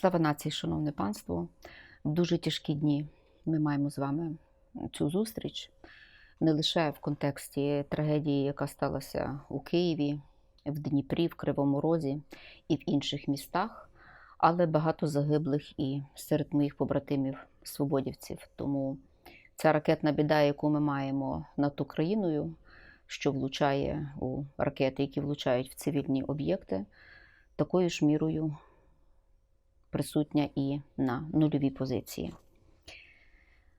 Слава нації, шановне панство! Дуже тяжкі дні ми маємо з вами цю зустріч не лише в контексті трагедії, яка сталася у Києві, в Дніпрі, в Кривому Розі і в інших містах, але багато загиблих і серед моїх побратимів свободівців. Тому ця ракетна біда, яку ми маємо над Україною, що влучає у ракети, які влучають в цивільні об'єкти, такою ж мірою присутня і на нульовій позиції.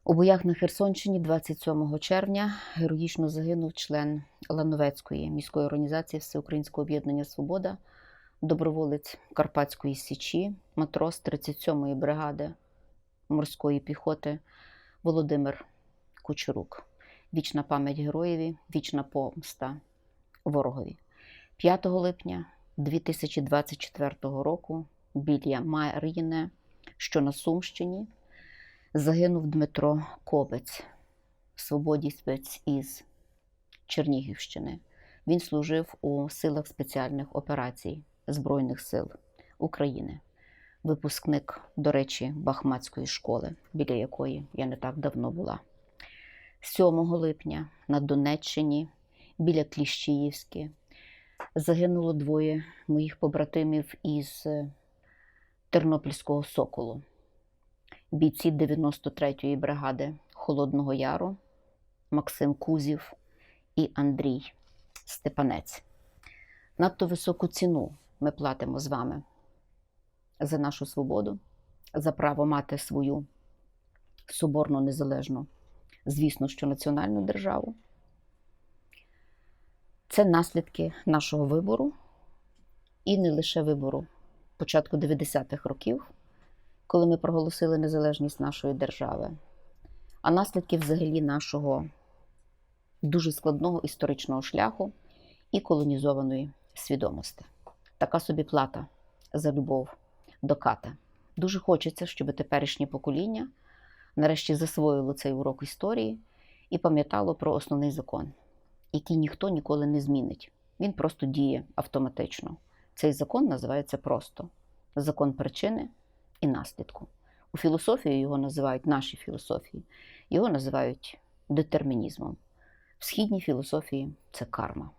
У боях на Херсонщині 27 червня героїчно загинув член Лановецької міської організації Всеукраїнського об'єднання Свобода, доброволець Карпатської Січі, матрос 37-ї бригади морської піхоти Володимир Кучерук. Вічна пам'ять героєві, вічна помста ворогові. 5 липня 2024 року біля Мар'їне, що на Сумщині, загинув Дмитро Кобець, свободівець із Чернігівщини. Він служив у силах спеціальних операцій Збройних сил України, випускник, до речі, Бахматської школи, біля якої я не так давно була. 7 липня на Донеччині, біля Кліщіївськи, загинуло двоє моїх побратимів із Тернопільського соколу, бійці 93-ї бригади Холодного Яру, Максим Кузів і Андрій Степанець. Надто високу ціну ми платимо з вами за нашу свободу, за право мати свою соборну незалежну, звісно, що національну державу. Це наслідки нашого вибору і не лише вибору початку 90-х років, коли ми проголосили незалежність нашої держави, а наслідки взагалі нашого дуже складного історичного шляху і колонізованої свідомості. Така собі плата за любов до ката. Дуже хочеться, щоб теперішнє покоління нарешті засвоїло цей урок історії і пам'ятало про основний закон, який ніхто ніколи не змінить. Він просто діє автоматично. Цей закон називається просто закон причини і наслідку. У філософії його називають наші філософії, його називають детермінізмом. В східній філософії це карма.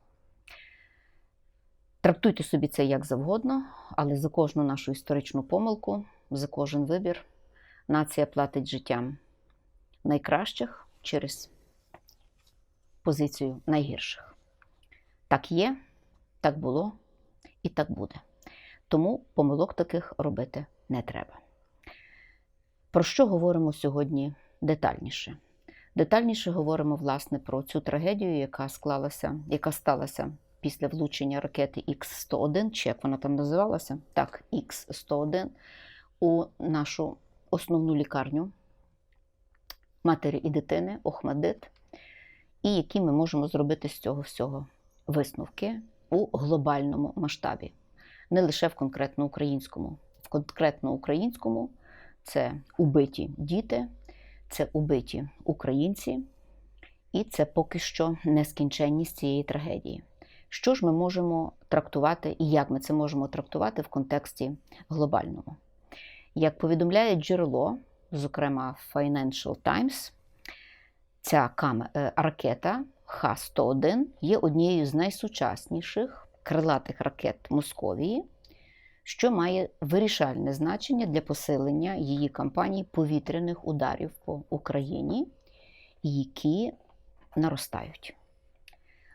Трактуйте собі це як завгодно, але за кожну нашу історичну помилку, за кожен вибір нація платить життям найкращих через позицію найгірших. Так є, так було і так буде. Тому помилок таких робити не треба. Про що говоримо сьогодні детальніше? Детальніше говоримо, власне, про цю трагедію, яка склалася, яка сталася після влучення ракети Х-101, чи як вона там називалася? Так, Х-101 у нашу основну лікарню матері і дитини Охмадит, і які ми можемо зробити з цього всього висновки у глобальному масштабі не лише в конкретно українському. В конкретно українському це убиті діти, це убиті українці, і це поки що нескінченність цієї трагедії. Що ж ми можемо трактувати і як ми це можемо трактувати в контексті глобальному? Як повідомляє джерело, зокрема Financial Times, ця ракета Х-101 є однією з найсучасніших крилатих ракет Московії, що має вирішальне значення для посилення її кампаній повітряних ударів по Україні, які наростають.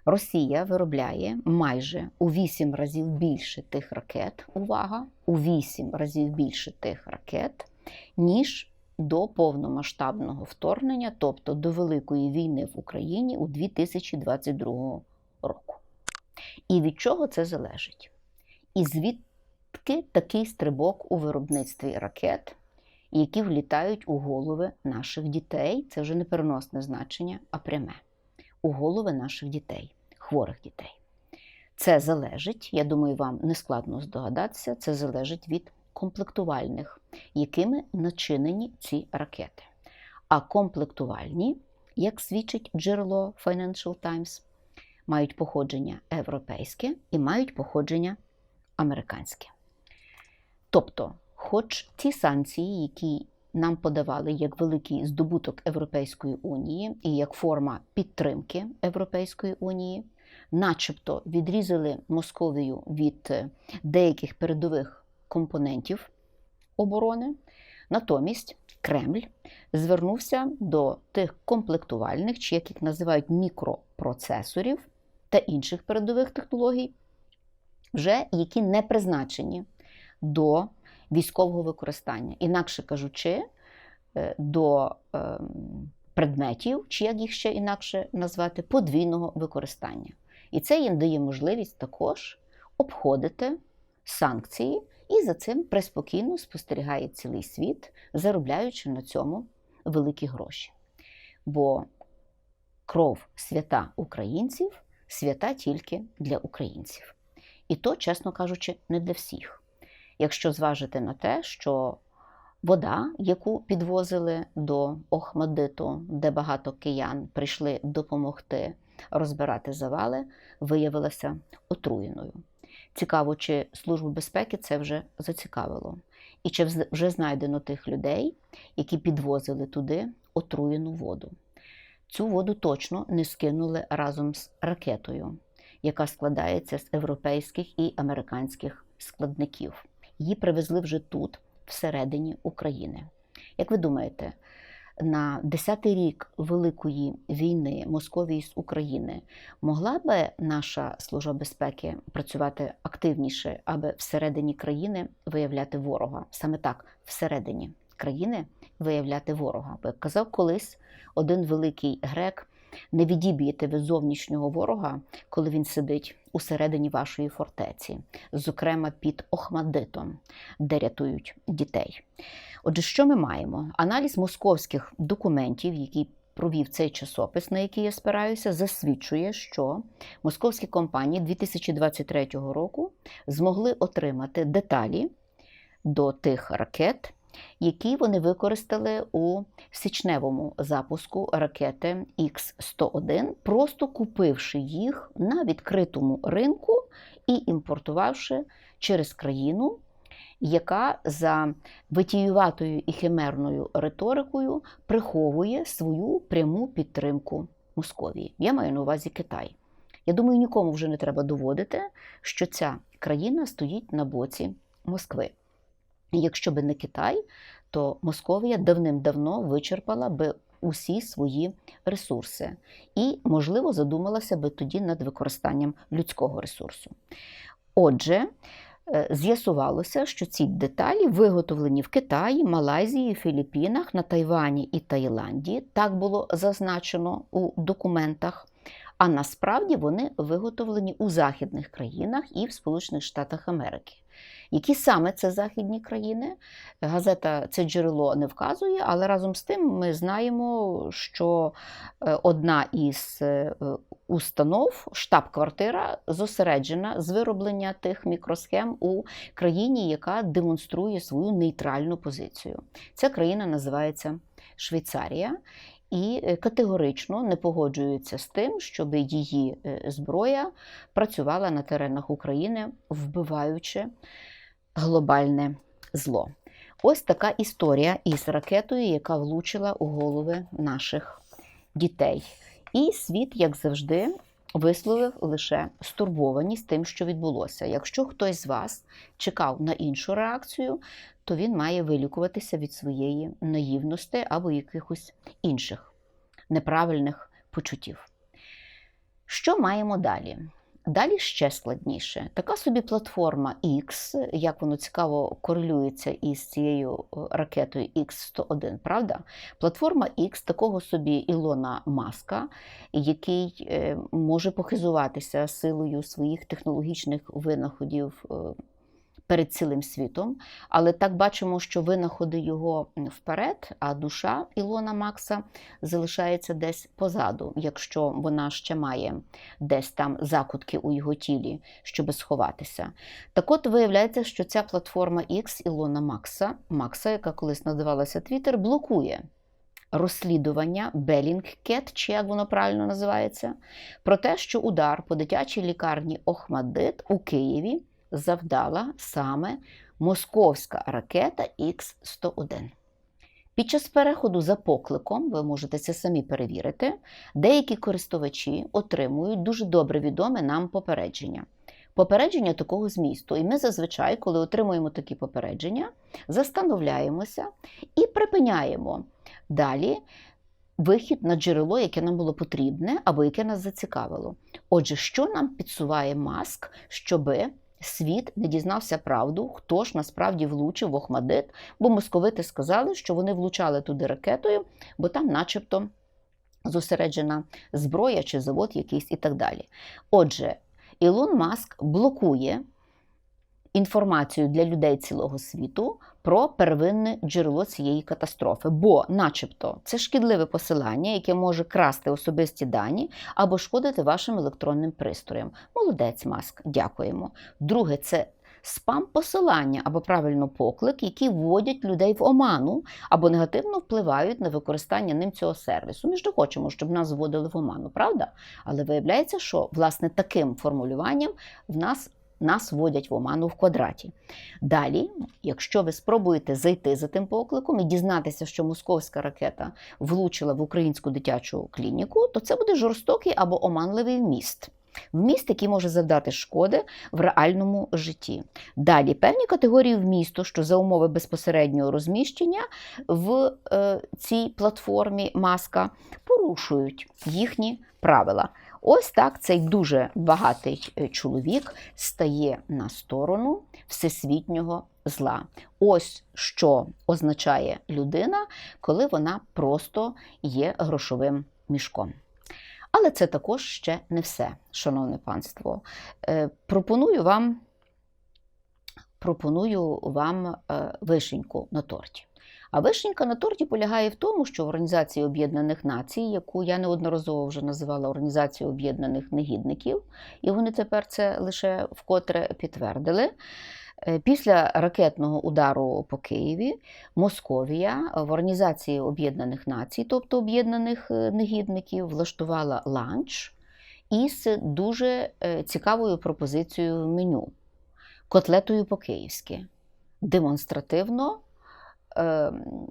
Росія виробляє майже у 8 разів більше тих ракет, увага, у 8 разів більше тих ракет, ніж до повномасштабного вторгнення, тобто до Великої війни в Україні у 2022 року. І від чого це залежить? І звідки такий стрибок у виробництві ракет, які влітають у голови наших дітей, це вже не переносне значення, а пряме у голови наших дітей, хворих дітей. Це залежить, я думаю, вам не складно здогадатися, це залежить від комплектувальних, якими начинені ці ракети. А комплектувальні, як свідчить джерело Financial Times, мають походження європейське і мають походження американське. Тобто хоч ті санкції, які нам подавали як великий здобуток Європейської унії і як форма підтримки Європейської унії, начебто відрізали Московію від е, деяких передових компонентів оборони. Натомість Кремль звернувся до тих комплектувальних, чи як їх називають мікропроцесорів та інших передових технологій, вже які не призначені до військового використання. Інакше кажучи, е, до ем, предметів, чи як їх ще інакше назвати, подвійного використання. І це їм дає можливість також обходити санкції, і за цим преспокійно спостерігає цілий світ, заробляючи на цьому великі гроші. Бо кров свята українців свята тільки для українців. І то, чесно кажучи, не для всіх. Якщо зважити на те, що вода, яку підвозили до Охмадиту, де багато киян прийшли допомогти розбирати завали, виявилася отруєною. Цікаво, чи Службу безпеки це вже зацікавило. І чи вже знайдено тих людей, які підвозили туди отруєну воду. Цю воду точно не скинули разом з ракетою, яка складається з європейських і американських складників. Її привезли вже тут, всередині України. Як ви думаєте, на 10-й рік Великої війни Московії з України могла би наша служба безпеки працювати активніше, аби всередині країни виявляти ворога? Саме так, всередині країни виявляти ворога. Бо як казав колись один великий грек. Не відіб'єте ви зовнішнього ворога, коли він сидить усередині вашої фортеці, зокрема під Охмадитом, де рятують дітей. Отже, що ми маємо? Аналіз московських документів, які провів цей часопис, на який я спираюся, засвідчує, що московські компанії 2023 року змогли отримати деталі до тих ракет які вони використали у січневому запуску ракети Х-101, просто купивши їх на відкритому ринку і імпортувавши через країну, яка за витіюватою і химерною риторикою приховує свою пряму підтримку Московії. Я маю на увазі Китай. Я думаю, нікому вже не треба доводити, що ця країна стоїть на боці Москви. Якщо би не Китай, то Московія давним-давно вичерпала би усі свої ресурси і, можливо, задумалася би тоді над використанням людського ресурсу. Отже, е, з'ясувалося, що ці деталі виготовлені в Китаї, Малайзії, Філіппінах, на Тайвані і Таїланді. Так було зазначено у документах. А насправді вони виготовлені у західних країнах і в Сполучених Штатах Америки. Які саме це західні країни? Газета це джерело не вказує, але разом з тим ми знаємо, що е, одна із е, установ, штаб-квартира, зосереджена з вироблення тих мікросхем у країні, яка демонструє свою нейтральну позицію. Ця країна називається Швейцарія. І е, категорично не погоджується з тим, щоб її зброя працювала на теренах України, вбиваючи глобальне зло. Ось така історія із ракетою, яка влучила у голови наших дітей. І світ, як завжди, висловив лише стурбованість тим, що відбулося. Якщо хтось з вас чекав на іншу реакцію, то він має вилікуватися від своєї наївності або якихось інших неправильних почуттів. Що маємо далі? Далі ще складніше. Така собі платформа X, як воно цікаво корелюється із цією е, ракетою X101, правда? Платформа X такого собі Ілона Маска, який е, може похизуватися силою своїх технологічних винаходів е, перед цілим світом. Але так бачимо, що винаходи його вперед, а душа Ілона Макса залишається десь позаду, якщо вона ще має десь там закутки у його тілі, щоб сховатися. Так от виявляється, що ця платформа X Ілона Макса, Макса, яка колись називалася Twitter, блокує. Розслідування Bellingcat, чи як воно правильно називається, про те, що удар по дитячій лікарні Охмадит у Києві завдала саме московська ракета Х-101. Під час переходу за покликом, ви можете це самі перевірити, деякі користувачі отримують дуже добре відоме нам попередження. Попередження такого змісту. І ми зазвичай, коли отримуємо такі попередження, застановляємося і припиняємо далі вихід на джерело, яке нам було потрібне або яке нас зацікавило. Отже, що нам підсуває маск, щоби світ не дізнався правду, хто ж насправді влучив в Охмадит, бо московити сказали, що вони влучали туди ракетою, бо там, начебто, зосереджена зброя чи завод якийсь і так далі. Отже, Ілон Маск блокує інформацію для людей цілого світу про первинне джерело цієї катастрофи, бо, начебто, це шкідливе посилання, яке може красти особисті дані або шкодити вашим електронним пристроям. Молодець, Маск, дякуємо. Друге, це спам посилання або правильно поклик, які вводять людей в оману або негативно впливають на використання ним цього сервісу. Ми ж не хочемо, щоб нас вводили в оману, правда? Але виявляється, що власне таким формулюванням в нас. Нас вводять в оману в квадраті. Далі, якщо ви спробуєте зайти за тим покликом і дізнатися, що московська ракета влучила в українську дитячу клініку, то це буде жорстокий або оманливий вміст. Вміст, який може завдати шкоди в реальному житті. Далі певні категорії вмісту, що за умови безпосереднього розміщення в е, цій платформі маска порушують їхні правила. Ось так цей дуже багатий е, чоловік стає на сторону всесвітнього зла. Ось що означає людина, коли вона просто є грошовим мішком. Але це також ще не все, шановне панство. Е, пропоную вам пропоную вам е, вишеньку на торті. А вишенька на торті полягає в тому, що в Організації Об'єднаних Націй, яку я неодноразово вже називала Організацією Об'єднаних Негідників, і вони тепер це лише вкотре підтвердили. Е, Після ракетного удару по Києві Московія в Організації Об'єднаних Націй, тобто об'єднаних е, негідників, влаштувала ланч із дуже е, цікавою пропозицією меню котлетою по-київськи, демонстративно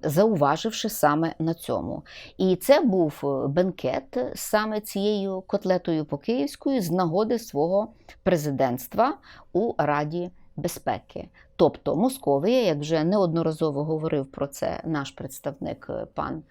зауваживши саме на цьому. І це був бенкет саме цією котлетою по-київською з нагоди свого президентства у Раді безпеки. Тобто Московія, як вже неодноразово говорив про це наш представник пан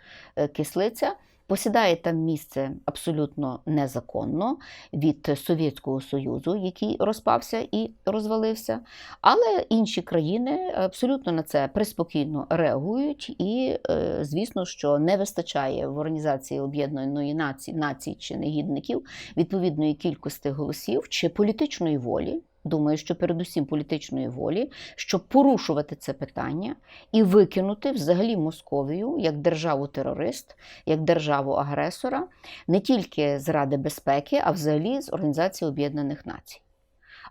Кислиця, посідає там місце абсолютно незаконно від Совєтського Союзу, який розпався і розвалився. Але інші країни абсолютно на це приспокійно реагують, і, звісно, що не вистачає в Організації Об'єднаної Нації націй чи негідників відповідної кількості голосів чи політичної волі. Думаю, що передусім політичної волі, щоб порушувати це питання і викинути взагалі Московію як державу-терорист, як державу-агресора, не тільки з Ради безпеки, а взагалі з Організації Об'єднаних Націй.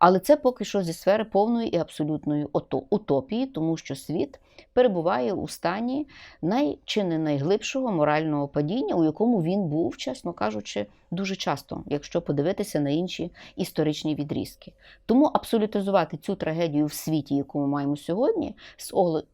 Але це поки що зі сфери повної і абсолютної утопії, тому що світ перебуває у стані най, чи не найглибшого морального падіння, у якому він був, чесно кажучи, дуже часто, якщо подивитися на інші історичні відрізки. Тому абсолютизувати цю трагедію в світі, яку ми маємо сьогодні,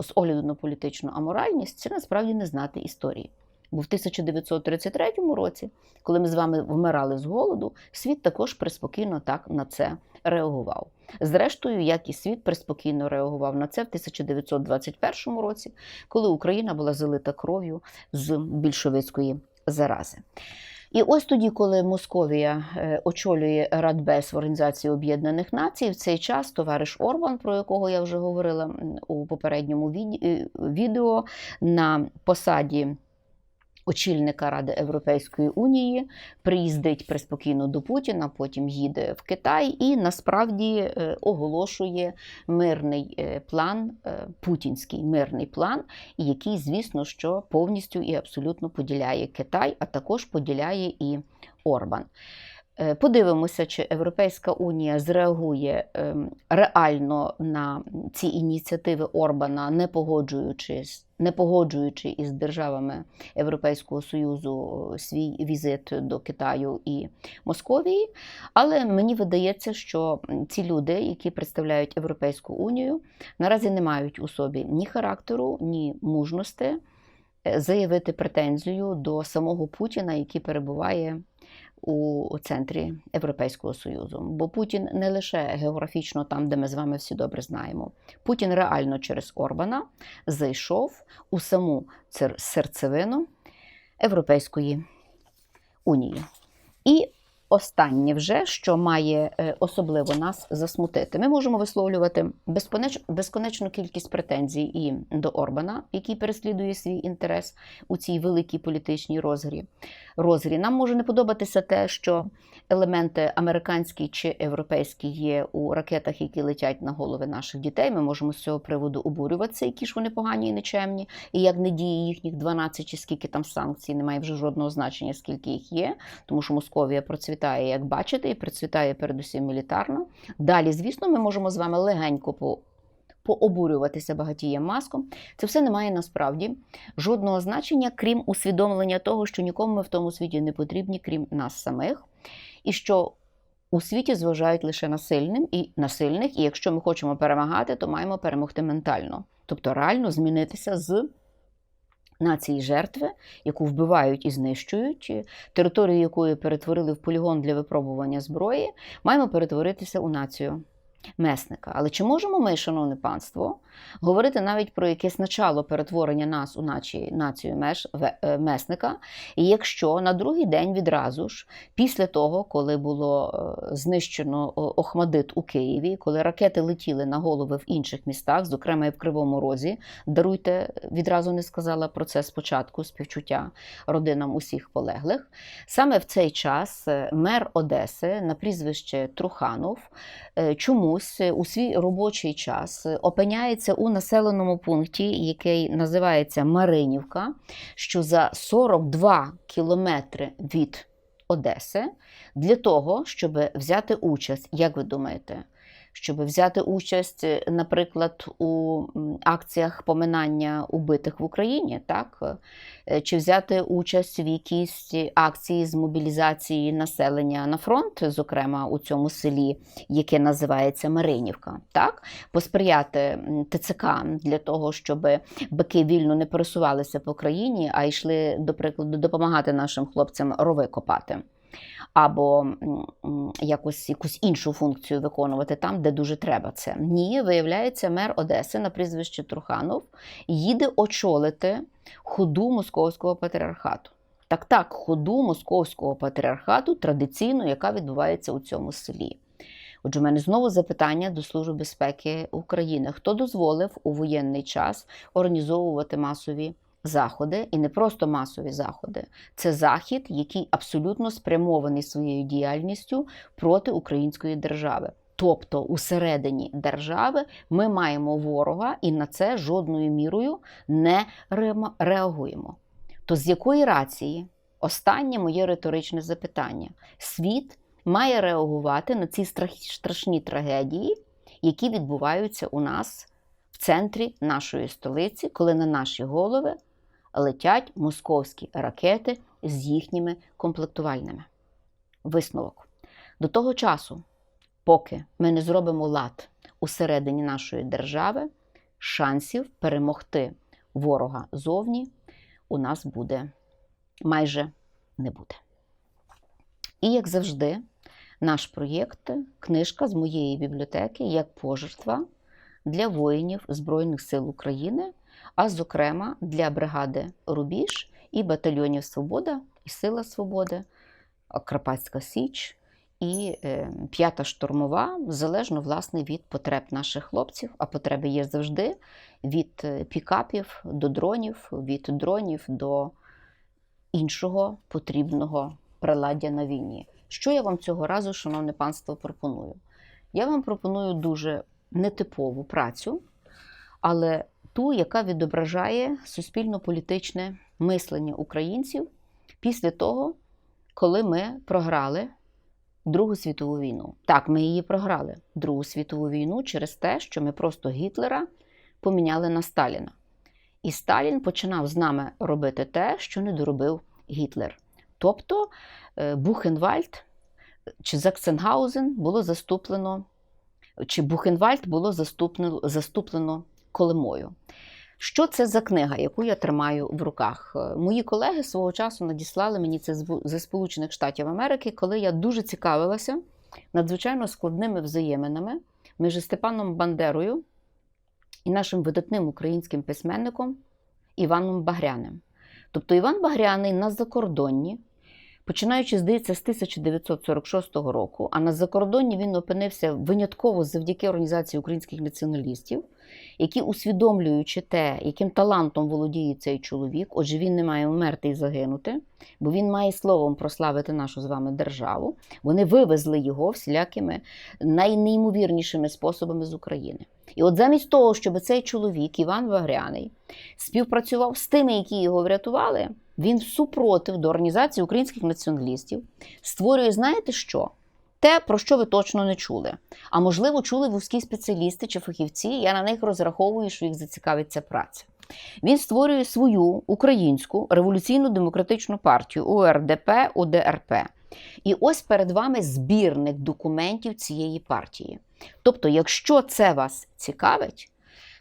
з огляду на політичну аморальність, це насправді не знати історії. Бо в 1933 році, коли ми з вами вмирали з голоду, світ також приспокійно так на це реагував. Зрештою, як і світ приспокійно реагував на це в 1921 році, коли Україна була залита кров'ю з більшовицької зарази. І ось тоді, коли Московія очолює Радбез в Організації Об'єднаних Націй, в цей час товариш Орбан, про якого я вже говорила у попередньому відео, на посаді очільника Ради Європейської Унії, приїздить приспокійно до Путіна, потім їде в Китай і насправді оголошує мирний план, путінський мирний план, який, звісно, що повністю і абсолютно поділяє Китай, а також поділяє і Орбан. Е, Подивимося, чи Європейська Унія зреагує ем, реально на ці ініціативи Орбана, не погоджуючись, не погоджуючи із державами Європейського Союзу свій візит до Китаю і Московії. Але мені видається, що ці люди, які представляють Європейську Унію, наразі не мають у собі ні характеру, ні мужності е, заявити претензію до самого Путіна, який перебуває у центрі Європейського Союзу. Бо Путін не лише географічно там, де ми з вами всі добре знаємо. Путін реально через Орбана зайшов у саму серцевину Європейської Унії. І останнє вже, що має е, особливо нас засмутити. Ми можемо висловлювати безконечну кількість претензій і до Орбана, який переслідує свій інтерес у цій великій політичній розгрі. розгрі. Нам може не подобатися те, що елементи американські чи європейські є у ракетах, які летять на голови наших дітей. Ми можемо з цього приводу обурюватися, які ж вони погані і нечемні, і як не діє їхніх 12 чи скільки там санкцій, немає вже жодного значення, скільки їх є, тому що Московія процвітає, як бачите, і процвітає передусім мілітарно. Далі, звісно, ми можемо з вами легенько по. Пообурюватися багатієм маском, це все не має насправді жодного значення, крім усвідомлення того, що нікому ми в тому світі не потрібні, крім нас самих, і що у світі зважають лише на сильним і на сильних, і якщо ми хочемо перемагати, то маємо перемогти ментально, тобто реально змінитися з нації жертви, яку вбивають і знищують, територію якої перетворили в полігон для випробування зброї, маємо перетворитися у націю месника. Але чи можемо ми, шановне панство, говорити навіть про якесь начало перетворення нас у начі, націю меш, е, месника, і якщо на другий день відразу ж, після того, коли було е, знищено Охмадит у Києві, коли ракети летіли на голови в інших містах, зокрема і в Кривому Розі, даруйте, відразу не сказала про це спочатку, співчуття родинам усіх полеглих. Саме в цей час е, мер Одеси на прізвище Труханов чомусь у свій робочий час е, опиняється у населеному пункті, який називається Маринівка, що за 42 кілометри від Одеси, для того, щоб взяти участь, як ви думаєте? Щоб взяти участь, е, наприклад, у акціях поминання убитих в Україні, так? Е, Чи взяти участь в якійсь акції з мобілізації населення на фронт, зокрема у цьому селі, яке називається Маринівка, так? Посприяти ТЦК для того, щоб бики вільно не пересувалися по країні, а йшли, до прикладу, допомагати нашим хлопцям рови копати або якось якусь іншу функцію виконувати там, де дуже треба це. Ні, виявляється, мер Одеси на прізвище Труханов їде очолити ходу московського патріархату. Так, так, ходу московського патріархату традиційно, яка відбувається у цьому селі. Отже, в мене знову запитання до Служби безпеки України: хто дозволив у воєнний час організовувати масові заходи, і не просто масові заходи, це захід, який абсолютно спрямований своєю діяльністю проти української держави. Тобто, усередині держави ми маємо ворога і на це жодною мірою не реагуємо. То з якої рації? Останнє моє риторичне запитання. Світ має реагувати на ці страшні трагедії, які відбуваються у нас в центрі нашої столиці, коли на наші голови летять московські ракети з їхніми комплектувальними. Висновок. До того часу, поки ми не зробимо лад усередині нашої держави, шансів перемогти ворога зовні у нас буде майже не буде. І як завжди, наш проєкт книжка з моєї бібліотеки як пожертва для воїнів Збройних сил України, а зокрема для бригади Рубіж і батальйонів Свобода і Сила Свободи, Карпатська Січ і е, п'ята штурмова, залежно власне від потреб наших хлопців. А потреби є завжди від е, пікапів до дронів, від дронів до іншого потрібного приладдя на війні. Що я вам цього разу, шановне панство, пропоную? Я вам пропоную дуже нетипову працю, але ту, яка відображає суспільно-політичне мислення українців після того, коли ми програли Другу світову війну. Так, ми її програли. Другу світову війну через те, що ми просто Гітлера поміняли на Сталіна. І Сталін починав з нами робити те, що не доробив Гітлер. Тобто е, Бухенвальд чи Заксенгаузен було заступлено, чи Бухенвальд було заступлено, заступлено Колимою. Що це за книга, яку я тримаю в руках? Е, Мої колеги свого часу надіслали мені це зі Сполучених Штатів Америки, коли я дуже цікавилася надзвичайно складними взаєминами між Степаном Бандерою і нашим видатним українським письменником Іваном Багряним. Тобто Іван Багряний на закордонні, починаючи, здається, з 1946 року, а на закордонні він опинився винятково завдяки організації українських націоналістів, які, усвідомлюючи те, яким талантом володіє цей чоловік, отже, він не має вмерти і загинути, бо він має словом прославити нашу з вами державу. Вони вивезли його всілякими найнеймовірнішими способами з України. І от замість того, щоб цей чоловік, Іван Вагряний, співпрацював з тими, які його врятували, він супротив до організації українських націоналістів створює, знаєте що? Те, про що ви точно не чули. А можливо, чули вузькі спеціалісти чи фахівці. Я на них розраховую, що їх зацікавить ця праця. Він створює свою українську революційну демократичну партію УРДП УДРП. І ось перед вами збірник документів цієї партії. Тобто, якщо це вас цікавить,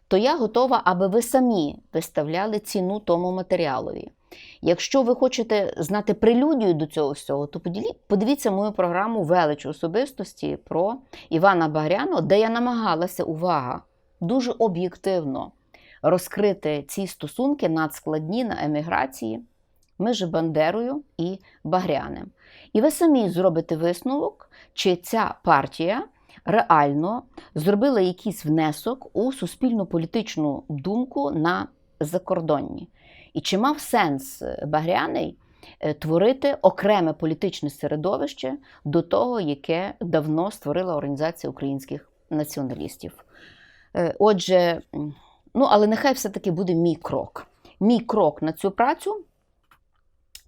то я готова, аби ви самі виставляли ціну тому матеріалові. Якщо ви хочете знати прелюдію до цього всього, то подивіться мою програму Велич особистості про Івана Багряного, де я намагалася, увага, дуже об'єктивно розкрити ці стосунки надскладні на еміграції між Бандерою і Багряним. І ви самі зробите висновок, чи ця партія реально зробила якийсь внесок у суспільну політичну думку на закордонні. І чи мав сенс Багряний е, творити окреме політичне середовище до того, яке давно створила Організація українських націоналістів? Е, Отже, ну але нехай все-таки буде мій крок. Мій крок на цю працю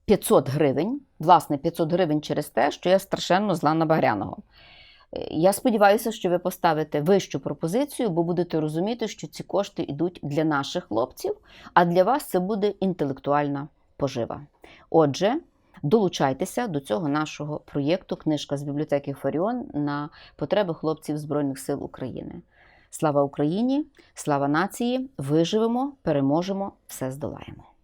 500 гривень. Власне, 500 гривень через те, що я страшенно зла на Багряного. Я сподіваюся, що ви поставите вищу пропозицію, бо будете розуміти, що ці кошти йдуть для наших хлопців, а для вас це буде інтелектуальна пожива. Отже, долучайтеся до цього нашого проєкту Книжка з бібліотеки Фаріон на потреби хлопців Збройних сил України. Слава Україні! Слава нації! Виживемо, переможемо, все здолаємо!